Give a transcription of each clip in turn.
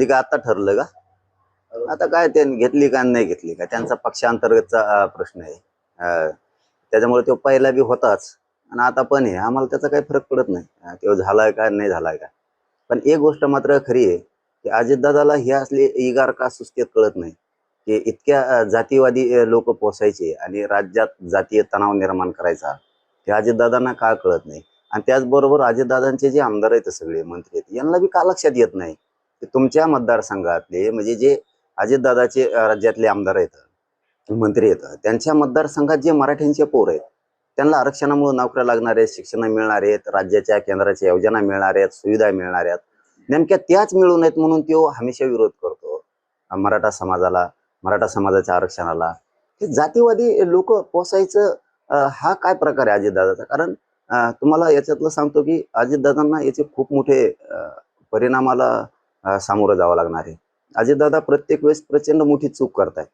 कधी काय आता ठरलं का? आता काय ते घेतली का नाही घेतली का? त्यांचा पक्षांतर्गतचा प्रश्न आहे. त्याच्यामुळे तो पहिला बी होताच. आणि आता पण आहे. आम्हाला त्याचा काही फरक पडत नाही. तो झालाय का नाही झालाय का? पण एक गोष्ट मात्र खरी आहे की अजितदादाला हे असले इगार का सुस्तीत कळत नाही की इतक्या जातीवादी लोक पोसायचे आणि राज्यात जातीय तणाव निर्माण करायचा ते अजितदादांना का कळत नाही? आणि त्याचबरोबर अजितदादांचे जे आमदार आहेत सगळे मंत्री आहेत यांना बी का लक्षात येत नाही? तुमच्या मतदारसंघातले म्हणजे जे अजितदादाचे राज्यातले आमदार आहेत मंत्री आहेत त्यांच्या मतदारसंघात जे मराठ्यांचे पोर आहेत त्यांना आरक्षणामुळे नोकऱ्या लागणार आहेत शिक्षण मिळणार आहेत राज्याच्या केंद्राच्या योजना मिळणार आहेत सुविधा मिळणार आहेत. नेमक्या त्याच मिळू नयेत म्हणून तो हमेशा विरोध करतो मराठा समाजाला मराठा समाजाच्या आरक्षणाला. हे जातीवादी लोक पोसायचं हा काय प्रकार आहे अजितदादाचा? कारण तुम्हाला याच्यातलं सांगतो की अजितदादांना याचे खूप मोठे परिणामाला सामोरं जावं लागणार आहे. अजितदादा प्रत्येक वेळेस प्रचंड मोठी चूक करतायत.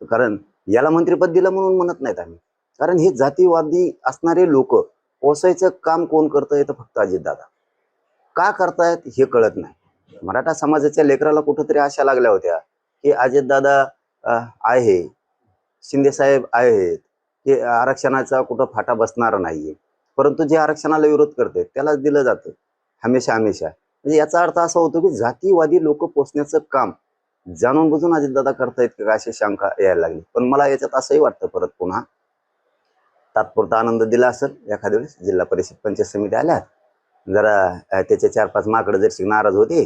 कारण याला मंत्रिपद दिलं म्हणून म्हणत नाहीत आम्ही. कारण हे जातीवादी असणारे लोक पोसायचं काम कोण करतंय तर फक्त अजितदादा. का करतायत हे कळत नाही. मराठा समाजाच्या लेकराला कुठंतरी आशा लागल्या होत्या की अजितदादा आहे शिंदेसाहेब आहेत की आरक्षणाचा कुठं फाटा बसणार नाहीये. परंतु जे आरक्षणाला विरोध करते त्यालाच दिलं जातं. हमेशा हमेशा. म्हणजे याचा अर्थ असा होतो की जातीवादी लोक पोचण्याचं काम जाणून बुजून अजितदादा करतायत का अशी शंका यायला लागली. पण मला याच्यात असंही वाटतं परत पुन्हा. तात्पुरता आनंद दिला असेल. एखाद्या वेळेस जिल्हा परिषद पंचायत समिती आल्यात. जरा त्याचे चार पाच माकडं जरशी नाराज होते.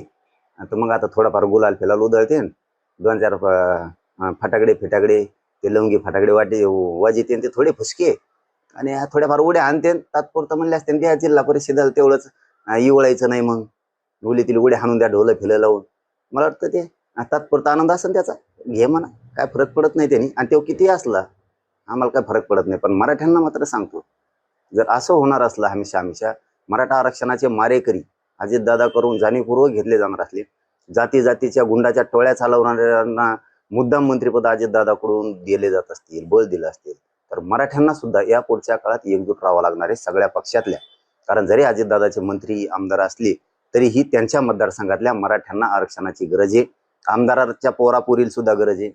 तर मग आता थोडाफार गुलाल फिलाल उधळते. दोन चार फटाकडे फिटाकडे ते लवंगी फटाकडे वाटे वाजिते ते थोडे फुसके. आणि थोड्याफार उड्या आणते. तात्पुरतं म्हणले असते त्या जिल्हा परिषदेला तेवढंच इवळायचं नाही मग. गुलीतील उड्या हाणून द्या ढोलं फिलं लावून. मला वाटतं ते तात्पुरता आनंद असेल त्याचा. घे म्हणा. काय फरक पडत नाही त्यांनी. आणि तो किती असला आम्हाला काय फरक पडत नाही. पण मराठ्यांना मात्र सांगतो जर असं होणार असलं हमेशा हमेशा मराठा आरक्षणाचे मारेकरी अजितदादा करून जाणीवपूर्वक घेतले जाणार असले जाती जातीच्या गुंडाच्या टोळ्या चालवणाऱ्यांना मुद्दाम मंत्रिपद अजितदादाकडून दिले जात असतील बळ दिलं असतील तर मराठ्यांना सुद्धा या पुढच्या काळात एकजूट राहावं लागणार आहे सगळ्या पक्षातल्या. कारण जरी अजितदादाचे मंत्री आमदार असले तरीही त्यांच्या मतदारसंघातल्या मराठ्यांना आरक्षणाची गरज आहे. आमदाराच्या पोरापुरील सुद्धा गरज आहे.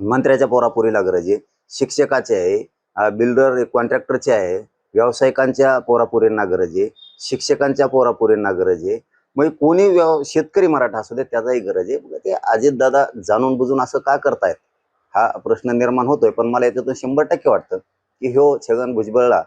मंत्र्याच्या पोरापुरीला गरज आहे. शिक्षकाचे आहे. बिल्डर कॉन्ट्रॅक्टरचे आहे. व्यावसायिकांच्या पोरापुरींना गरज आहे. शिक्षकांच्या पोरापुरींना गरज आहे. मग कोणी व्यव शेतकरी मराठा असू दे त्याचाही गरज आहे. ते अजितदादा जाणून बुजून असं का करतायत? हा प्रश्न निर्माण होतोय. पण मला याच्यातून शंभर टक्के वाटतं की ह्यो छगन भुजबळला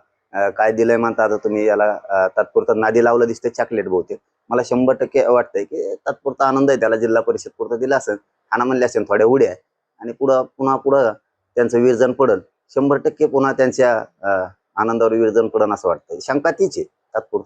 काय दिलंय म्हणता आता तुम्ही याला तात्पुरता तात्पुरतं नादी लावलं दिसते चॉकलेट बहुतेक. मला शंभर टक्के वाटतंय की तात्पुरता आनंद आहे त्याला जिल्हा परिषद पुरतं दिला असेल हाना म्हणले असेल थोड्या उड्या आणि पुढं पुन्हा पुढं त्यांचं विरजन पडल. शंभर टक्के पुन्हा त्यांच्या आनंदावर विरजन पडन असं वाटतंय. शंका तीच आहे तात्पुरतं.